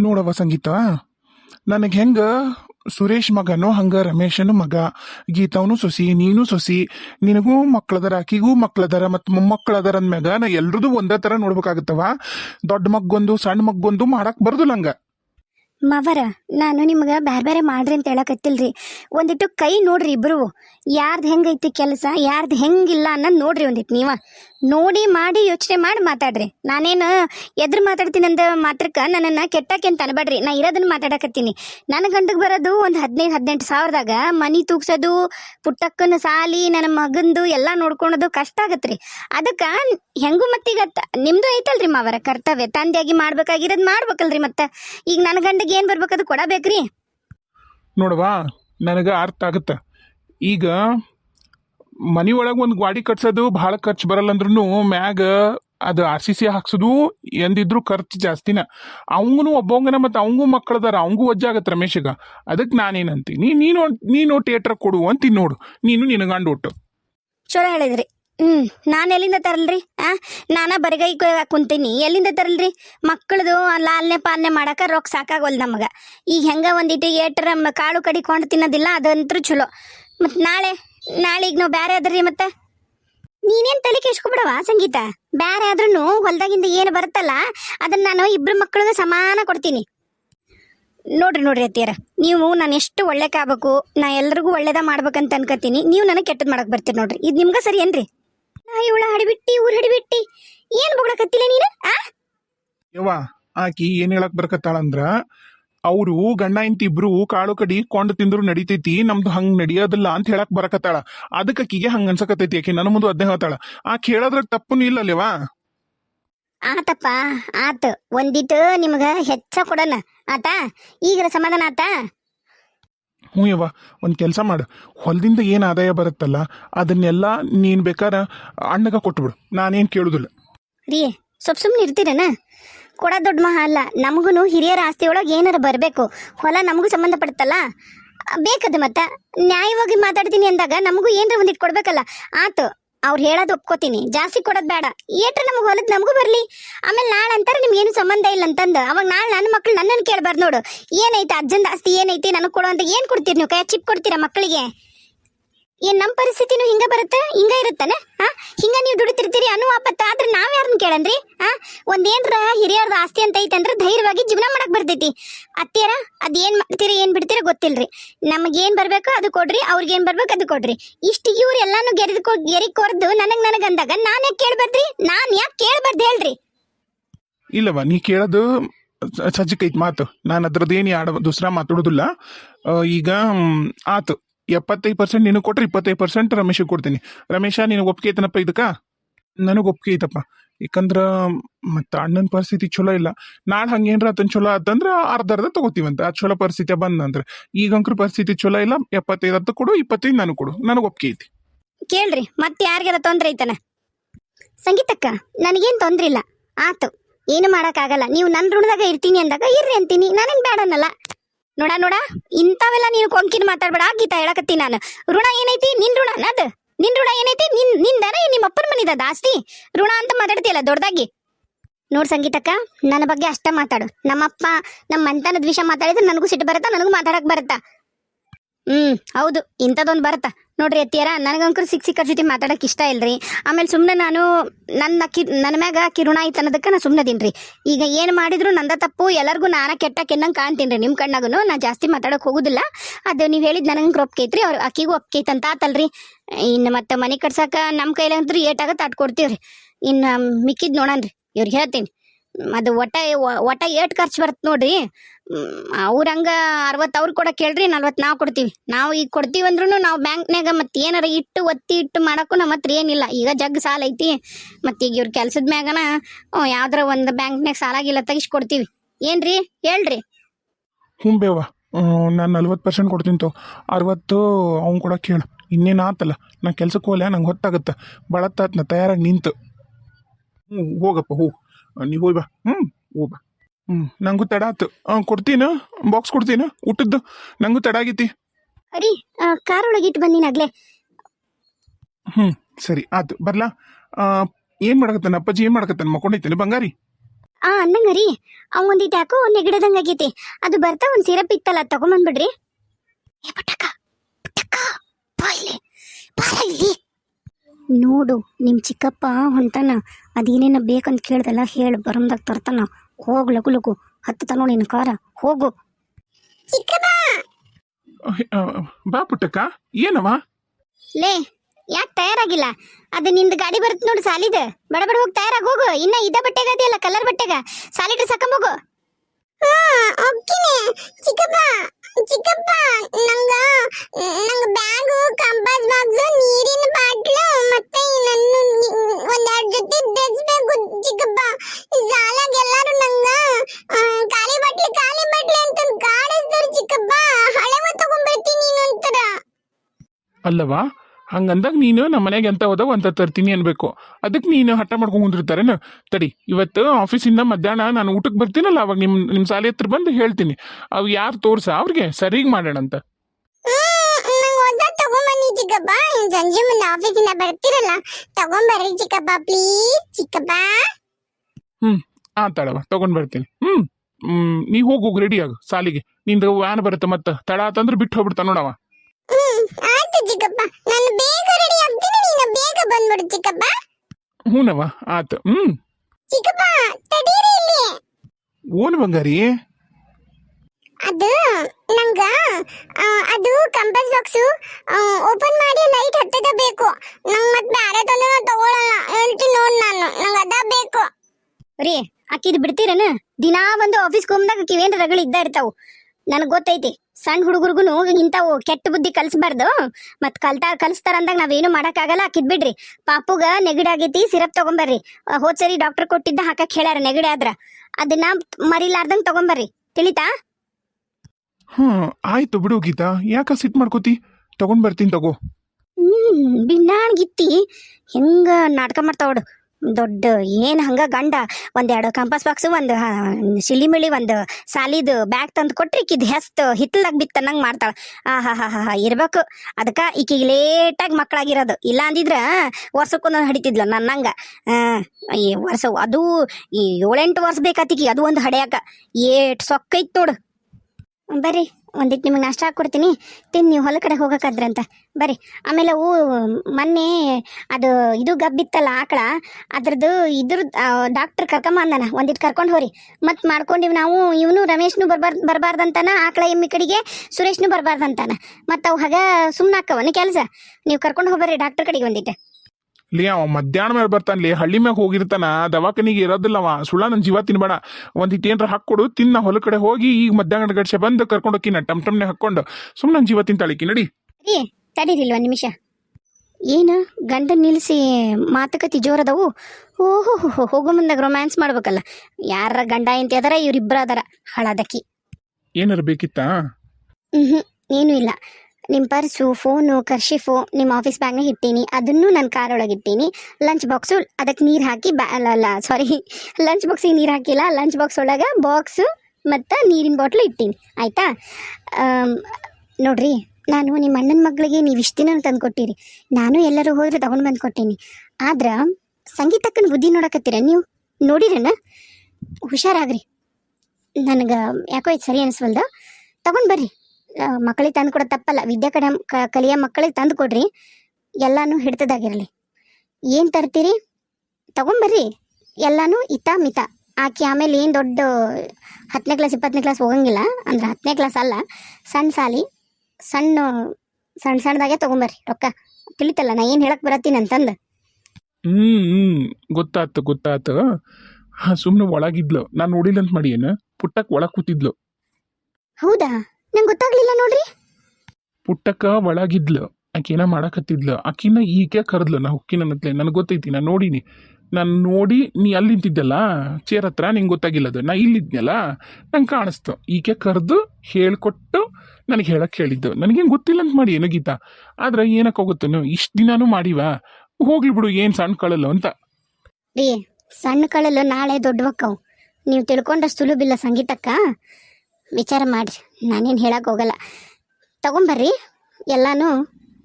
ನೋಡವ ಸಂಗೀತ. ನನಗೆ ಹೆಂಗ? ಸುರೇಶ್ ಮಗನೋ ಹಂಗ ರಮೇಶನು ಮಗ. ಗೀತಾವನು ಸೊಸಿ, ನೀನು ಸೊಸಿ. ನಿನಗೂ ಮಕ್ಕಳದರ ಆಕಿಗೂ ಮಕ್ಕಳದರ ಮತ್ತು ಮೊಮ್ಮಕ್ಕಳದರ ಅಂದ್ಮ್ಯಾಗ ನಾ ಎಲ್ರದು ಒಂದೇ ತರ ನೋಡ್ಬೇಕಾಗತ್ತವ ದೊಡ್ಡ ಮಗ್ಗೊಂದು, ಸಣ್ಣ ಮಗ್ಗೊಂದು ಮಾಡಕ್ ಬರ್ದು ಹಂಗ ಮಾವರ, ನಾನು ನಿಮ್ಗೆ ಬ್ಯಾರೆ ಬೇರೆ ಮಾಡ್ರಿ ಅಂತ ಹೇಳಕತ್ತಿಲ್ರಿ. ಒಂದಿಟ್ಟು ಕೈ ನೋಡ್ರಿ ಇಬ್ರು. ಯಾರ್ದು ಹೆಂಗೈತಿ ಕೆಲಸ, ಯಾರ್ದು ಹೆಂಗಿಲ್ಲ ಅನ್ನೋದು ನೋಡ್ರಿ ಒಂದಿಟ್ಟು ನೀವ. ನೋಡಿ ಮಾಡಿ, ಯೋಚನೆ ಮಾಡಿ ಮಾತಾಡ್ರಿ. ನಾನೇನು ಎದ್ರು ಮಾತಾಡ್ತೀನಿ ಅಂದ ಮಾತ್ರಕ್ಕ ನನ್ನನ್ನು ಕೆಟ್ಟಕ್ಕೆ ಅಂತ ಅನ್ಬೇಡ್ರಿ ನಾ ಇರೋದನ್ನ ಮಾತಾಡಕತ್ತೀನಿ. ನನ್ನ ಗಂಡಗೆ ಬರೋದು ಒಂದು ಹದಿನೈದು, ಹದಿನೆಂಟು ಸಾವಿರದಾಗ. ಮನಿ ತೂಗ್ಸೋದು, ಪುಟ್ಟಕ್ಕನ ಸಾಲಿ, ನನ್ನ ಮಗಂದು ಎಲ್ಲ ನೋಡ್ಕೊಳೋದು ಕಷ್ಟ ಆಗತ್ರಿ. ಅದಕ್ಕೆ ಹೆಂಗು ಮತ್ತೀಗ ನಿಮ್ದು ಐತಲ್ರಿ ಮಾವರ ಕರ್ತವ್ಯ. ತಂದೆಯಾಗಿ ಮಾಡ್ಬೇಕಾಗಿರೋದು ಮಾಡ್ಬೇಕಲ್ರಿ ಮತ್ತೆ. ಈಗ ನನ್ನ ಗಂಡಗೆ ಏನು ಬರ್ಬೇಕದು ಕೊಡಬೇಕ್ರಿ? ನೋಡವಾ ನನಗೆ ಅರ್ಥ ಆಗುತ್ತೆ. ಈಗ ಮನಿ ಒಳಗೆ ಒಂದು ಗಾಡಿ ಕಟ್ಸೋದು ಭಾಳ ಖರ್ಚು ಬರಲ್ಲ ಅಂದ್ರೂ ಮ್ಯಾಗ ಅದು ಆರ್ ಸಿ ಸಿ ಹಾಕ್ಸೋದು ಎಂದಿದ್ರು ಖರ್ಚು ಜಾಸ್ತಿನ. ಅವಂಗೂ ಒಬ್ಬವಂಗನ ಮತ್ತು ಅವಂಗೂ ಮಕ್ಕಳದಾರ ಅವಂಗೂ ಒಜ್ಜಾಗತ್ತೆ ರಮೇಶಗ ಅದಕ್ಕೆ ನಾನೇನಂತೀನಿ? ನೀನು ನೀನು ಥಿಯೇಟ್ರ್ ಕೊಡು ಅಂತೀನಿ ನೋಡು ನೀನು ನಿನಗಂಡು ಒಟ್ಟು. ಚಲೋ ಹೇಳಿದ್ರಿ. ಹ್ಮ್, ನಾನು ಎಲ್ಲಿಂದ ತರಲ್ರಿ? ಆ, ನಾನ ಬರಿಗೈ ಕುಂತೀನಿ. ಎಲ್ಲಿಂದ ತರಲ್ರಿ? ಮಕ್ಕಳದು ಲಾಲ್ನೆ ಪಾಲ್ನೆ ಮಾಡಕ ರೊಕ್ಕ ಸಾಕಾಗೋಲ್ ನಮಗ. ಈಗ ಹೆಂಗ ಒಂದಿಟ್ಟು ಏಟರ ಕಾಳು ಕಡಿಕೊಂಡು ತಿನ್ನೋದಿಲ್ಲ ಅದಂತೂ ಚಲೋ. ಮತ್ ನಾಳೆ ನಾಳೆ ಈಗ ನಾವು ಬ್ಯಾರೆ ಅದ್ರಿ ಮತ್ತೆ? ನೀನೇನ್ ತಲೆ ಕೆಸ್ಕೊಬಿಡವಾ ಸಂಗೀತ? ಬೇರೆ ಆದ್ರೂ ಹೊಲ್ದಾಗಿಂದ ಏನು ಬರುತ್ತಲ್ಲ, ಅದನ್ನ ನಾನು ಇಬ್ರು ಮಕ್ಕಳಿಗೆ ಸಮಾನ ಕೊಡ್ತೀನಿ. ನೋಡ್ರಿ ನೋಡ್ರಿ ಅತ್ತಿಯರ, ನೀವು ನಾನು ಎಷ್ಟು ಒಳ್ಳೆ ಕಾಬೇಕು, ನಾ ಎಲ್ರಿಗೂ ಒಳ್ಳೇದ ಮಾಡ್ಬೇಕಂತ ಅನ್ಕೋತೀನಿ ನೀವು ನನಗೆ ಕೆಟ್ಟದ್ ಮಾಡಕ್ ಬರ್ತೀರಿ ನೋಡ್ರಿ. ಇದು ನಿಮ್ಗೆ ಸರಿ ಏನ್ರಿ? ಇವಳ ಹಡಿಬಿಟ್ಟಿ ಊರ್ ಹಡಿಬಿಟ್ಟಿ. ಏನ್ ಬೊಗಳಕತ್ತಿಲ್ಲ ನೀನು ಆ? ಯವ್ವ ಆಕಿ ಏನ್ ಹೇಳಕ್ ಬರ್ಕತ್ತಾಳಂದ್ರ ಅವರು ಗಂಡ ಇಂತ ಇಬ್ರು ಕಾಳು ಕಡಿ ಕೊಂಡ್ ತಿಂದ್ರು ನಡಿತೈತಿ ನಮ್ದು ಹಂಗ್ ನಡಿಯೋದಿಲ್ಲ ಅಂತ ಹೇಳಕ್ ಬರಕತ್ತಾಳ. ಅದಕ್ಕೆ ಆಕಿಗೆ ಹಂಗ ಅನ್ಸಕತ್ತೈತಿ ಆಕೆ ನನ್ನ ಮುಂದೆ ಅದ್ನೇ ಹೇಳ್ತಾಳ. ಆ ಕೇಳೋದ್ರಾಗ ತಪ್ಪು ಇಲ್ಲಲ್ಲೇವಾ ಆತಪ್ಪ ಆತ. ಒಂದಿಟ್ಟು ನಿಮ್ಗ ಹೆಚ್ಚ ಕೊಡೋಣ ಆತ? ಈಗ ಸಮಾಧಾನ ಆತಾ? ಹ್ಞೂ ಯವ್ವ, ಒಂದು ಕೆಲಸ ಮಾಡು. ಹೊಲದಿಂದ ಏನು ಆದಾಯ ಬರುತ್ತಲ್ಲ, ಅದನ್ನೆಲ್ಲ ನೀನು ಬೇಕಾರೆ ಅಣ್ಣಗ ಕೊಟ್ಬಿಡು. ನಾನೇನು ಕೇಳುದಿಲ್ಲ. ರೀ, ಸ್ವಲ್ಪ ಸುಮ್ಮನೆ ಇರ್ತೀರನ? ಕೊಡ ದೊಡ್ಡ ಮಹ ಅಲ್ಲ ನಮಗೂ ಹಿರಿಯರ ಆಸ್ತಿ ಒಳಗೆ ಏನಾರ ಬರಬೇಕು. ಹೊಲ ನಮಗೂ ಸಂಬಂಧಪಡುತ್ತಲ್ಲ? ಬೇಕದು ಮತ್ತೆ. ನ್ಯಾಯವಾಗಿ ಮಾತಾಡ್ತೀನಿ ಅಂದಾಗ ನಮಗೂ ಏನರ ಒಂದಿಟ್ಟು ಕೊಡ್ಬೇಕಲ್ಲ? ಆತು. ಅವ್ರು ಹೇಳೋದು ಒಪ್ಕೋತೀನಿ. ಜಾಸ್ತಿ ಕೊಡೋದು ಬೇಡ. ಏಟ್ರ ನಮಗೆ ಹೊಲದ್ ನಮಗೂ ಬರಲಿ. ಆಮೇಲೆ ನಾಳೆ ಅಂತಾರೆ ನಿಮ್ಗೆ ಏನು ಸಂಬಂಧ ಇಲ್ಲ ಅಂತಂದು. ಅವಾಗ ನಾಳೆ ನನ್ನ ಮಕ್ಳು ನನ್ನನ್ನು ಕೇಳಬಾರ್ದು ನೋಡು. ಏನೈತೆ ಅಜ್ಜನ ಆಸ್ತಿ, ಏನೈತಿ, ನನಗೆ ಕೊಡು ಅಂತ ಏನು ಕೊಡ್ತೀರಿ ನೀವು? ಕೈ ಚಿಪ್ ಕೊಡ್ತೀರಾ ಮಕ್ಕಳಿಗೆ ಏನ್ ನಮ್ಮ ಪರಿಸ್ಥಿತಿನೂ ಹಿಂಗ ಬರುತ್ತೆ? ಹಿಂಗ ಇರುತ್ತಾನೆ? ಹಾ ಹಿಂಗ ನೀವು ದುಡಿತಿರ್ತೀರಿ ಅನ್ನೋ ಆದ್ರೆ ನಾವ್ ಯಾರನ್ನ ಕೇಳನ್ರಿ ಹಾ ಒಂದೇನ್ರ ಹಿರಿಯರ್ದ ಆಸ್ತಿ ಅಂತ ಐತೆ ಅಂದ್ರೆ ಧೈರ್ಯವಾಗಿ ಜೀವನ ಮಾಡಕ್ ಬರ್ತೈತಿ. ಅತ್ತಿಯರ, ಅದ್ ಏನ್ ಮಾಡ್ತೀರಿ, ಏನ್ ಬಿಡ್ತೀರಿ ಗೊತ್ತಿಲ್ರಿ. ನಮಗೇನ್ ಬರ್ಬೇಕು ಅದು ಕೊಡ್ರಿ, ಅವ್ರಿಗೇನ್ ಬರ್ಬೇಕು ಅದು ಕೊಡ್ರಿ. ಇಷ್ಟು ಇವ್ರು ಎಲ್ಲಾನು ಗೆರಿದ್ ಗೆರಿ ಕೊರ್ದು ನನಗ್ ನನಗ್ ಅಂದಾಗ ನಾನ್ ಯಾಕೆ ಕೇಳ್ಬಾರ್ದ್ರಿ? ನಾನ್ ಯಾಕೆ ಕೇಳ್ಬಾರ್ದು ಹೇಳ್ರಿ. ಇಲ್ಲವ ನೀ ಕೇಳೋದು ಸಜ್ಜಕೈತ್ ಮಾತು. ನಾನು ಅದ್ರದ್ದು ಏನು ಆಡ ದುಸ್ರಾ ಮಾತಾಡೋದಿಲ್ಲ. ಈಗ ಆತು. ಎಪ್ಪತ್ತೈದು ಪರ್ಸೆಂಟ್ ನಿನಗೆ ಕೊಟ್ರೆ ಇಪ್ಪತ್ತೈದು ಪರ್ಸೆಂಟ್ ರಮೇಶಿಗೆ ಕೊಡ್ತೀನಿ. ರಮೇಶ, ನಿನಗೆ ಒಪ್ಪಿಗೆ ಐತನಪ್ಪ ಇದಕ್ಕ? ನನಗೆ ಒಪ್ಪಿಗೆ ಐತಪ್ಪ. ಯಾಕಂದ್ರೆ ಮತ್ತೆ ಅಣ್ಣನ ಪರಿಸ್ಥಿತಿ ಚಲೋ ಇಲ್ಲ. ನಾಳೆ ಹಂಗೇನ್ರ ಅದನ್ನು ಚಲೋ ಆತಂದ್ರೆ ಅರ್ಧ ಅರ್ಧ ತಗೋತೀವಂತ. ಆ ಚಲೋ ಪರಿಸ್ಥಿತಿ ಬಂದಂದ್ರೆ ಈಗಂಕ್ರ ಪರಿಸ್ಥಿತಿ ಚಲೋ ಇಲ್ಲ, ಎಪ್ಪತ್ತೈದು ಹತ್ತು ಕೊಡು, ಇಪ್ಪತ್ತೈದು ನನಗೆ ಕೊಡು. ನನಗೆ ಒಪ್ಪಿಗೆ ಐತಿ. ಕೇಳ್ರಿ, ಮತ್ತೆ ಯಾರಿಗಾರ ತೊಂದರೆ ಐತನ? ಸಂಗೀತಕ್ಕ, ನನಗೇನು ತೊಂದ್ರೆ ಇಲ್ಲ ಆತು, ಏನು ಮಾಡೋಕ್ಕಾಗಲ್ಲ. ನೀವು ನನ್ನ ಋಣದಾಗ ಇರ್ತೀನಿ ಅಂದಾಗ ಇರ್ರಿ ಅಂತೀನಿ. ನನಗ್ ಬೇಡನಲ್ಲ ನೋಡ ನೋಡ. ಇಂಥವೆಲ್ಲ ನೀನು ಕೊಂಕಿನ ಮಾತಾಡ್ಬೇಡ. ಗೀತಾ ಹೇಳಕತ್ತೀನಿ ನಾನು. ಋಣ ಏನೈತಿ? ನಿನ್ ಋಣ ಅದ್ ನಿನ್ ಋಣ ಏನೈತಿ? ನಿನ್, ನಿಂದನ? ನಿಮ್ಮ ಅಪ್ಪನ ಮನಿದ? ದಾಸ್ತಿ ಋಣ ಅಂತ ಮಾತಾಡ್ತೀಯಲ್ಲ ದೊಡ್ಡದಾಗಿ. ನೋಡ್ ಸಂಗೀತಕ್ಕ, ನನ್ನ ಬಗ್ಗೆ ಅಷ್ಟ ಮಾತಾಡು. ನಮ್ಮಪ್ಪ ನಮ್ಮ ಮಂತನದ ವಿಷಯ ಮಾತಾಡಿದ್ರೆ ನನಗೂ ಸಿಟ್ಟು ಬರುತ್ತಾ? ನನಗೂ ಮಾತಾಡಕ್ ಬರುತ್ತಾ? ಹ್ಮ್, ಹೌದು. ಇಂಥದೊಂದು ಬರುತ್ತಾ? ನೋಡ್ರಿ ಅತ್ತಿಯರ, ನನಗಂಕರು ಸಿಕ್ಕ ಸಿಕ್ಕರ್ ಜೊತೆ ಮಾತಾಡಕ್ಕೆ ಇಷ್ಟ ಇಲ್ರಿ. ಆಮೇಲೆ ಸುಮ್ಮನೆ ನಾನು ನನ್ನ ಕಿ ನನ್ನ ಮ್ಯಾಗ ಕಿರುಣ ಐತೆ ಅನ್ನೋದಕ್ಕೆ ನಾ ಸುಮ್ಮನದೀನ್ರಿ ಈಗ ಏನು ಮಾಡಿದ್ರು ನಂದ ತಪ್ಪು, ಎಲ್ಲರಿಗೂ ನಾನು ಕೆಟ್ಟ ಕೆನ್ನಂಗೆ ಕಾಣ್ತೀನಿ ರೀ ನಿಮ್ಮ ಕಣ್ಣಾಗೂ ನಾ ಜಾಸ್ತಿ ಮಾತಾಡೋಕೆ ಹೋಗುದಿಲ್ಲ. ಅದು ನೀವು ಹೇಳಿದ ನನಗೆ ಒಪ್ಕೈತ್ರಿ ಅವ್ರು ಅಕ್ಕಿಗೂ ಒಪ್ಕೈತೆ ಅಂತ ಆತಲ್ರಿ. ಇನ್ನು ಮತ್ತೆ ಮನೆ ಕಟ್ಸಕ್ಕೆ ನಮ್ಮ ಕೈಲಂತೂ ಏಟಾಗ ತಾಟ್ಕೊಡ್ತೀವಿ ಕೊಡ್ತೀವ್ರಿ. ಇನ್ನು ನೋಡೋಣ ರೀ ಇವ್ರಿಗೆ ಹೇಳ್ತೀನಿ ಅದು ಒಟ್ಟ ಒಟ್ಟ ಏಟ್ ಖರ್ಚು ಬರುತ್ತೆ ನೋಡ್ರಿ. ಅವ್ರ ಹಂಗ ಅರವತ್ತು ಅವ್ರು ಕೂಡ ಕೇಳ್ರಿ, ನಲ್ವತ್ತು ನಾವು ಕೊಡ್ತೀವಿ. ನಾವು ಈಗ ಕೊಡ್ತೀವಿ ಅಂದ್ರೂ ನಾವು ಬ್ಯಾಂಕ್ನಾಗ ಮತ್ತೆ ಏನಾರ ಇಟ್ಟು, ಒತ್ತಿ ಇಟ್ಟು ಮಾಡೋಕ್ಕೂ ನಮ್ಮ ಹತ್ರ ಏನಿಲ್ಲ. ಈಗ ಜಗ್ ಸಾಲ ಐತಿ. ಮತ್ತೆ ಈಗ ಇವ್ರ ಕೆಲ್ಸದ ಮ್ಯಾಗನ ಯಾವ್ದಾರ ಒಂದು ಬ್ಯಾಂಕ್ನಾಗ ಸಾಲಾಗಿಲ್ಲ ತೆಗಿಸಿ ಕೊಡ್ತೀವಿ. ಏನ್ರಿ? ಹೇಳ್ರಿ. ಹ್ಞೂ ಬೇವ ನಾನು ನಲ್ವತ್ತು ಪರ್ಸೆಂಟ್ ಕೊಡ್ತೀನಿ ತೋ. ಅರವತ್ತು ಅವ್ನು ಕೂಡ ಕೇಳು. ಇನ್ನೇನು ಆತಲ್ಲ? ನಾ ಕೆಲ್ಸಕ್ಕೆ ಹೋಗ್ಲ? ನಂಗೆ ಹೊತ್ತಾಗುತ್ತೆ ಬಳತ್ತಾತ್ ತಯಾರಾಗಿ ನಿಂತು. ಹ್ಞೂ ಹೋಗಪ್ಪ, ಹೋಗು. ನೀವು ಹೋಯ್ ಬಾ. ಹ್ಞೂ ಹೋಗ್ ಬಾ. ಹ್ಞೂ ನಂಗೂ ತಡ ಆತು. ಕೊಡ್ತೀನ? ಬಾಕ್ಸ್ ಕೊಡ್ತೀನ? ಊಟದ್ದು? ನಂಗೂ ತಡ ಆಗೈತಿ. ಅರಿ ಕಾರ್ ಒಳಗೆ ಇಟ್ಟು ಬಂದಿನಾಗ್ಲೇ ಹ್ಞೂ ಸರಿ ಆತು. ಬರ್ಲಾ? ಏನು ಮಾಡಕತ್ತಾನ? ಅಪ್ಪಾಜಿ ಏನು ಮಾಡಕತ್ತಾನ? ಮಕ್ಕೊಂಡೈತೇನೆ ಬಂಗಾರಿ? ಆ ಅನ್ನಂಗ ರೀ ಅವ್ ಒಂದಿಟ್ಟು ಯಾಕೋ ನೆಗಡದಂಗ ಆಗೈತಿ. ಅದು ಬರ್ತಾ ಒಂದ್ ಸಿರಪ್ ಇತ್ತಲ್ಲ ತಗೊಂಬಂದ್ಬಿಡ್ರಿ. ಏ ಪಟಕ ಪಟಕ ಬಾಯ್ಲಿ ಬಾರ ಇಲ್ಲಿ. ನೋಡು ನಿಮ್ಮ ಚಿಕ್ಕಪ್ಪ ಹೊಂಟಾನ ಅದೇನೇನು ಬೇಕಂತ ಕೇಳ್ದಲ್ಲ ಹೇಳಿ ಬರಂದಾಗ ತರ್ತಾನ. ಹೋಗ್ ಲಗು ಲಗು ಹತ್ತತ ನೋಡಿ ನಿನ್ನ ಕಾರ. ಹೋಗು. ಬಾ ಪುಟ್ಟಕ್ಕ ಏನವ ಲೇ ಯಾಕೆ ತಯಾರಾಗಿಲ್ಲ? ಅದು ನಿಂದ ಗಾಡಿ ಬರುತ್ತೆ ನೋಡು ಸಾಲಿದ. ಬಡ ಬಡ ಹೋಗಿ ತಯಾರಾಗಿ ಹೋಗು. ಇನ್ನ ಇದ ಬಟ್ಟೆಗ. ಅದೆಯಲ್ಲ ಕಲರ್ ಬಟ್ಟೆಗ ಸಾಲಿಡ್ರೆ ಸಾಕಂಬೋಗು ಚಿಕ್ಕಪ್ಪ ಚಿಕ್ಕಪ್ಪ ನಂಗ ನಂಗ ಬ್ಯಾಗ್ ಕಂಪಾಸ್ ಬಾಕ್ಸ್ ನೀರಿನ ಬಾಟ್ಲು ಮತ್ತೆ ನನ್ನ ಒಂದೆರಡು ಜೊತೆ ಡ್ರೆಸ್ ಬೇಕು ಚಿಕ್ಕಪ್ಪ ಸಾಲಾಗ ಎಲ್ಲಾರು ನಂಗ ಆ, ಖಾಲಿ ಬಟ್ಲಿ ಖಾಲಿ ಬಟ್ಲಿ ಅಂತ ಕಾಡಿಸ್ತಾರೆ ಚಿಕ್ಕಪ್ಪ ಹಳೆವ ತಗೊಂಡ್ಬರ್ತೀನಿ ನೀನು ಅಂತಾರ ಅಲ್ಲವಾ? ಹಂಗಂದಾಗ ನೀನು ನಮ್ಮ ಮನೆಗೆ ಎಂತ ಹೋದಾಗ ಅಂತ ತರ್ತೀನಿ ಅನ್ಬೇಕು. ಅದಕ್ಕೆ ನೀನು ಹಠ ಮಾಡ್ಕೊಂಡು ಕುಂದಿರ್ತಾರೇನು ತಡಿ ಇವತ್ತು ಆಫೀಸಿಂದ ಮಧ್ಯಾಹ್ನ ನಾನು ಊಟಕ್ಕೆ ಬರ್ತೀನಲ್ಲ ಅವಾಗ ನಿಮ್ಮ ನಿಮ್ಮ ಶಾಲೆ ಹತ್ರ ಬಂದು ಹೇಳ್ತೀನಿ. ಅವು ಯಾರು ತೋರ್ಸ? ಅವ್ರಿಗೆ ಸರಿಗೆ ಮಾಡೋಣ ಅಂತ ಚಿಕ್ಕಪ್ಪ. ಸಂಜೆ ಮುಂದೆ ಆಫೀಸಿಂದ ಬರ್ತಿರಲ್ಲ ತಗೊಂಬರ್ರಿ ಚಿಕ್ಕಪ್ಪ ಪ್ಲೀಸ್ ಚಿಕ್ಕಪ್ಪ. ತಡವ ತಗೊಂಡ್ ಬರ್ತೀನಿ. ಹ್ಮ್ ಹ್ಮ್ ನೀ ಹೋಗು ರೆಡಿ ಆಗು ಸಾಲಿಗೆ. ನಿಂದು ವ್ಯಾನ್ ಬರುತ್ತೆ ಮತ್ತೆ ತಡ ಆತಂದ್ರೆ ಬಿಟ್ಟು ಹೋಗ್ಬಿಡ್ತಾನ ನೋಡವ ಹ್ಮ್ ಆಯ್ತು ಚಿಕ್ಕಪ್ಪ ನಾನು ಬೇಗ ರೆಡಿ ಆಗ್ತೀನಿ ನೀನು ಬಂದ್ಬಿಡು ಚಿಕ್ಕಪ್ಪ. ಹೂನವ ಆತು ಹ್ಮ್. ಚಿಕ್ಕಪ್ಪ ತಡೀರಿ ಇಲ್ಲಿ. ಓನ್ ಬಂಗಾರಿ? ಅದು ನಂಗ ಆ, ಅದು ಕಂಪಸ್ ಬಾಕ್ಸ್ ಓಪನ್ ಮಾಡಿ ಲೈಟ್ ಹತ್ತದ ಬೇಕು. ನಂಗೆ ಮತ್ತೆ ಬ್ಯಾರೆ ತಂದ್ರೆ ತಗೊಳಲ್ಲ. ಹೇಳ್ತೀನಿ ನೋಡ್ ನಾನು ನಂಗೆ ಅದ ಬೇಕು. ರೀ ಅಕ್ಕಿದ್ ಬಿಡ್ತೀರೇನ? ದಿನಾ ಒಂದು ಆಫೀಸ್ ಹೋಗ್ದಾಗ ಕಿವೇನ್ ರಗಳು ಇದ್ದ ಇರ್ತಾವು. ನನಗೆ ಗೊತ್ತೈತಿ. ಸಣ್ಣ ಹುಡುಗರ್ಗುನು ಇಂಥವು ಕೆಟ್ಟ ಬುದ್ಧಿ ಕಲಿಸ್ಬಾರ್ದು. ಮತ್ತು ಕಲ್ತಾ ಕಲಿಸ್ತಾರ ಅಂದಾಗ ನಾವೇನು ಮಾಡೋಕ್ಕಾಗಲ್ಲ ಕಿದ್ಬಿಡ್ರಿ ಬಿಡ್ರಿ ಪಾಪುಗ ನೆಗಡಿ ಆಗೈತಿ ಸಿರಪ್ ತಗೊಂಬರ್ರಿ. ಹೋದ್ ಸರಿ ಡಾಕ್ಟರ್ ಕೊಟ್ಟಿದ್ದ ಹಾಕಕ್ಕೆ ಹೇಳ್ಯಾರ ನೆಗಡಿ ಆದ್ರ. ಅದನ್ನ ಮರಿಲಾರ್ದಂಗೆ ತಗೊಂಬರ್ರಿ. ತಿಳಿತಾ? ಹ್ಮ್ ಆಯ್ತು ಬಿಡು ಗೀತಾ. ಯಾಕ ಸಿಟ್ ಮಾಡ್ಕೋತಿ? ತಗೊಂಡ್ ಬರ್ತೀನಿ ತಗೋ. ಹ್ಮ್ ಬಿನ್ನಾಣ್ ಗಿತ್ತಿ ಹೆಂಗ ನಾಟಕ ಮಾಡ್ತಾವಡು ದೊಡ್ಡ, ಏನು ಹಂಗ ಗಂಡ ಒಂದೆರಡು ಕಂಪಾಸ್ ಬಾಕ್ಸ್ ಒಂದು ಶಿಲಿಮಿಳಿ ಒಂದು ಸಾಲಿದು ಬ್ಯಾಗ್ ತಂದು ಕೊಟ್ರಿ ಈಕಿದ್ ಹೆಸ್ತ್ ಬಿತ್ತ ನಂಗ್ ಮಾಡ್ತಾಳ. ಆ, ಹಾ ಹಾ ಹಾ ಇರ್ಬೇಕು. ಅದಕ್ಕ ಈಕಿಗೆ ಲೇಟಾಗಿ ಮಕ್ಕಳಾಗಿರೋದು ಇಲ್ಲ ಅಂದಿದ್ರೆ, ವರ್ಷಕ್ಕೊಂದೊಂದು ಹಡಿತಿದ್ಲ ನನ್ನಂಗ. ಈ ವರ್ಷ, ಅದು ಏಳೆಂಟು ವರ್ಷ ಬೇಕಾತಿಕಿ ಅದು ಒಂದು ಹಡ್ಯಾಕ. ಏಟ್ ಸೊಕ್ಕೈತ್ ನೋಡು. ಬರ್ರಿ ಒಂದಿಟ್ಟು ನಿಮಗೆ ನಾಷ್ಟ ಹಾಕ್ಕೊಡ್ತೀನಿ ತಿನ್, ನೀವು ಹೊಲ ಕಡೆ ಹೋಗಕ್ಕಾದ್ರಂತ. ಬರ್ರಿ. ಆಮೇಲೆ ಅವು ಮೊನ್ನೆ ಅದು, ಇದು ಗಬ್ಬಿತ್ತಲ್ಲ ಆಕಳ, ಅದ್ರದ್ದು ಇದ್ರ ಡಾಕ್ಟರ್ ಕರ್ಕೊಂಬಂದಾನ ಒಂದಿಟ್ಟು ಕರ್ಕೊಂಡು ಹೋರಿ. ಮತ್ತೆ ಮಾಡ್ಕೊಂಡಿವಿ ನಾವು, ಇವನು ರಮೇಶ್ನು ಬರ್ಬಾರ್, ಬರಬಾರ್ದಂತಾನ, ಆಕಳ ಎಮ್ಮಿ ಕಡೆಗೆ ಸುರೇಶ್ನು ಬರಬಾರ್ದಂತಾನ. ಮತ್ತು ಅವು ಹಾಗ ಸುಮ್ಮನಾಕ್ಕವನ ಕೆಲಸ. ನೀವು ಕರ್ಕೊಂಡು ಹೋಗ್ಬರ್ರಿ ಡಾಕ್ಟರ್ ಕಡೆಗೆ ಒಂದಿಟ್ಟು ಲೇ ಅವ ಮಧ್ಯಾಹ್ನ ಮೇಲೆ ಬರ್ತಾನಲ್ಲಿ ಹಳ್ಳಿ ಮ್ಯಾಗ ಹೋಗಿರ್ತಾನ ದವಾಖಾನಿಗೆ ಇರೋದಿಲ್ಲವ ಸುಳ್ಳ ನನ್ನ ಜೀವ ತಿನ್ಬೇಡ. ಒಂದು ಇಟ್ಟು ಏನಾರ ಹಾಕ್ಕೊಡು ತಿನ್ನ ಹೊಲ ಕಡೆ ಹೋಗಿ ಈಗ ಮಧ್ಯಾಹ್ನ ಗಡ್ಸೆ ಬಂದು ಕರ್ಕೊಂಡು ಹೋಗಿನ ಟಮ್ ಟಮ್ನೆ ಹಾಕೊಂಡು ಸುಮ್ಮನೆ ನನ್ನ ಜೀವ ತಿಂತಾಳಿಕಿ ನಡಿ. ರೀ ತಡೀರಿಲ್ವ ನಿಮಿಷ. ಏನು ಗಂಡ ನಿಲ್ಲಿಸಿ ಮಾತುಕತೆ ಜೋರದವು? ಓಹೋ ಹೋ ಹೋಗೋ ಮುಂದಾಗ ರೊಮ್ಯಾನ್ಸ್ ಮಾಡ್ಬೇಕಲ್ಲ. ಯಾರ ಗಂಡ ಎಂತಿ ಅದಾರ ಇವ್ರಿಬ್ರ ಅದಾರ. ಹಾಳಾದಕ್ಕಿ ಏನಾರ ಬೇಕಿತ್ತಾ? ಹ್ಞೂ ಏನೂ ಇಲ್ಲ. ನಿಮ್ಮ ಪರ್ಸು ಫೋನು ಕರ್ಶಿಫು ನಿಮ್ಮ ಆಫೀಸ್ ಬ್ಯಾಗ್ನಾಗ ಇಟ್ಟೀನಿ. ಅದನ್ನು ನನ್ನ ಕಾರೊಳಗೆ ಇಟ್ಟೀನಿ. ಲಂಚ್ ಬಾಕ್ಸು ಅದಕ್ಕೆ ನೀರು ಹಾಕಿ ಬ್ಯಾ ಅಲ್ಲ ಸಾರಿ ಲಂಚ್ ಬಾಕ್ಸಿಗೆ ನೀರು ಹಾಕಿಲ್ಲ. ಲಂಚ್ ಬಾಕ್ಸ್ ಒಳಗೆ ಬಾಕ್ಸು ಮತ್ತು ನೀರಿನ ಬಾಟ್ಲು ಇಟ್ಟೀನಿ. ಆಯಿತಾ? ನೋಡ್ರಿ, ನಾನು ನಿಮ್ಮ ಅಣ್ಣನ ಮಗಳಿಗೆ ನೀವು ಇಷ್ಟು ದಿನ ತಂದು ಕೊಟ್ಟಿರಿ. ನಾನು ಎಲ್ಲರೂ ಹೋದ್ರೆ ತಗೊಂಡು ಬಂದು ಕೊಟ್ಟೀನಿ. ಆದ್ರೆ, ಸಂಗೀತಕ್ಕನ ಬುದ್ಧಿ ನೋಡಕತ್ತೀರ ನೀವು? ನೋಡಿರೇನ? ಹುಷಾರಾಗ್ರಿ. ನನಗೆ ಯಾಕೋ ಇದು ಸರಿ ಅನಿಸ್ವಲ್ದು? ತಗೊಂಡು ಬರ್ರಿ. ಮಕ್ಕಳಿಗೆ ತಂದು ಕೊಡೋದು ತಪ್ಪಲ್ಲ. ವಿದ್ಯಾ ಕಡೆ ಕ- ಕಲಿಯೋ ಮಕ್ಕಳಿಗೆ ತಂದು ಕೊಡ್ರಿ. ಎಲ್ಲಾನು ಹಿಡ್ತದಾಗಿರಲಿ. ಏನು ತರ್ತೀರಿ? ತಗೊಂಬರ್ರಿ. ಎಲ್ಲಾನು ಇತ ಮಿತ ಆಕಿ ಆಮೇಲೆ ಏನು ದೊಡ್ಡ ಹತ್ತನೇ ಕ್ಲಾಸ್ ಇಪ್ಪತ್ತನೇ ಕ್ಲಾಸ್ ಹೋಗಂಗಿಲ್ಲ. ಅಂದ್ರೆ ಹತ್ತನೇ ಕ್ಲಾಸ್ ಅಲ್ಲ. ಸಣ್ಣ ಸಾಲಿ ಸಣ್ಣ ಸಣ್ಣ ಸಣ್ಣದಾಗೆ ತಗೊಂಬರ್ರಿ. ರೊಕ್ಕ. ತಿಳಿತಲ್ಲ ನಾ ಏನು ಹೇಳಕ್ ಬರತ್ತೀನಿ ಅಂತಂದು. ಹ್ಞೂ ಹ್ಮ್. ಗೊತ್ತಾಯ್ತು ಗೊತ್ತಾಯ್ತು ಹಾ ಸುಮ್ಮನೆ ಒಳಗಿದ್ಲು. ನಾನು ನೋಡಿಲ್ಲ ಅಂತ ಮಾಡಿ ಏನು. ಪುಟ್ಟಕ್ಕೆ ಒಳಗೆ ಕೂತಿದ್ಲು. ಹೌದಾ? ನಂಗೆ ಗೊತ್ತಾಗ್ಲಿಲ್ಲ ನೋಡ್ರಿ. ಪುಟ್ಟಕ್ಕ ಒಳಗಿದ್ಲು. ಆಕಿನ ಮಾಡಕತ್ತಿದ್ಲು. ಆಕಿನ ಈಕೆ ಕರೆದ್ಲು. ನಾ ಹುಕ್ಕಿನ ನತ್ಲೆ. ನನಗೆ ಗೊತ್ತೈತಿ. ನಾನು ನೋಡೀನಿ. ನಾನು ನೋಡಿ ನೀ ಅಲ್ಲಿ ನಿಂತಿದ್ದಲ್ಲ? ಚೇರ್ ಹತ್ರ? ನಿಂಗೆ ಗೊತ್ತಾಗಿಲ್ಲದು ನಾ ಇಲ್ಲಿದ್ನಲ್ಲ? ನಂಗೆ ಕಾಣಿಸ್ತು. ಈಕೆ ಕರೆದು ಹೇಳ್ಕೊಟ್ಟು ನನಗೆ ಹೇಳಕ್ಕೆ ಹೇಳಿದ್ದು. ನನಗೇನು ಗೊತ್ತಿಲ್ಲ ಅಂತ ಮಾಡಿ ಏನೋ ಗೀತಾ. ಆದ್ರೆ ಏನಕ್ಕೆ ಹೋಗುತ್ತೇನು ಇಷ್ಟು ದಿನಾನು ಮಾಡಿವಾ? ಹೋಗ್ಲಿ ಬಿಡು. ಏನು ಸಣ್ಣ ಕಳಲ್ಲ ಅಂತ. ರೀ ಸಣ್ಣ ಕಳಲು ನಾಳೆ ದೊಡ್ಡವಕ್ಕವು ನೀವು ತಿಳ್ಕೊಂಡಷ್ಟು ಸುಲಭಿಲ್ಲ ಸಂಗೀತಕ್ಕ. ವಿಚಾರ ಮಾಡಿರಿ ನಾನೇನು ಹೇಳಕ್ಕೆ ಹೋಗಲ್ಲ. ತಗೊಂಬರ್ರಿ. ಎಲ್ಲನೂ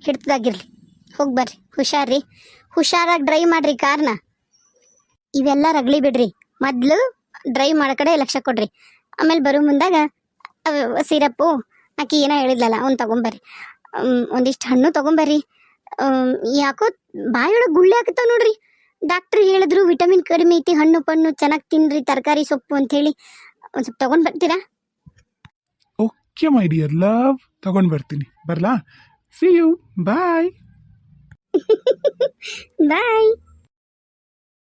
ಹಿಡ್ತದಾಗಿರ್ಲಿ ಹೋಗಿ ಬರ್ರಿ. ಹುಷಾರ್ರಿ. ಹುಷಾರಾಗಿ ಡ್ರೈವ್ ಮಾಡಿರಿ ಕಾರ್ನ. ಇವೆಲ್ಲ ರಗಳಿ ಬಿಡ್ರಿ. ಮೊದ್ಲು ಡ್ರೈವ್ ಮಾಡೋ ಕಡೆ ಲಕ್ಷ ಕೊಡ್ರಿ. ಆಮೇಲೆ ಬರೋ ಮುಂದಾಗ ಸಿರಪ್ಪು, ಆಕಿ ಏನೋ ಹೇಳಿದ್ಲಲ್ಲ, ಅವ್ನು ತೊಗೊಂಬರ್ರಿ. ಒಂದಿಷ್ಟು ಹಣ್ಣು ತೊಗೊಂಬರ್ರಿ. ಯಾಕೋ ಬಾಯೊಳಗೆ ಗುಳ್ಳೆ ಆಗ್ತಾವ ನೋಡ್ರಿ. ಡಾಕ್ಟ್ರ್ ಹೇಳಿದ್ರು, ವಿಟಮಿನ್ ಕಡಿಮೆ ಐತಿ, ಹಣ್ಣು ಪಣ್ಣು ಚೆನ್ನಾಗಿ ತಿನ್ನಿರಿ ತರಕಾರಿ ಸೊಪ್ಪು ಅಂಥೇಳಿ ಒಂದು ಸ್ವಲ್ಪ ತೊಗೊಂಡು ಬರ್ತೀರಾ? ಓಕೆ ಮೈ ಡಿಯರ್ ಲವ್ ತಗೊಂಡ್ ಬರ್ತೀನಿ. ಬರಲಾ? C you bye bye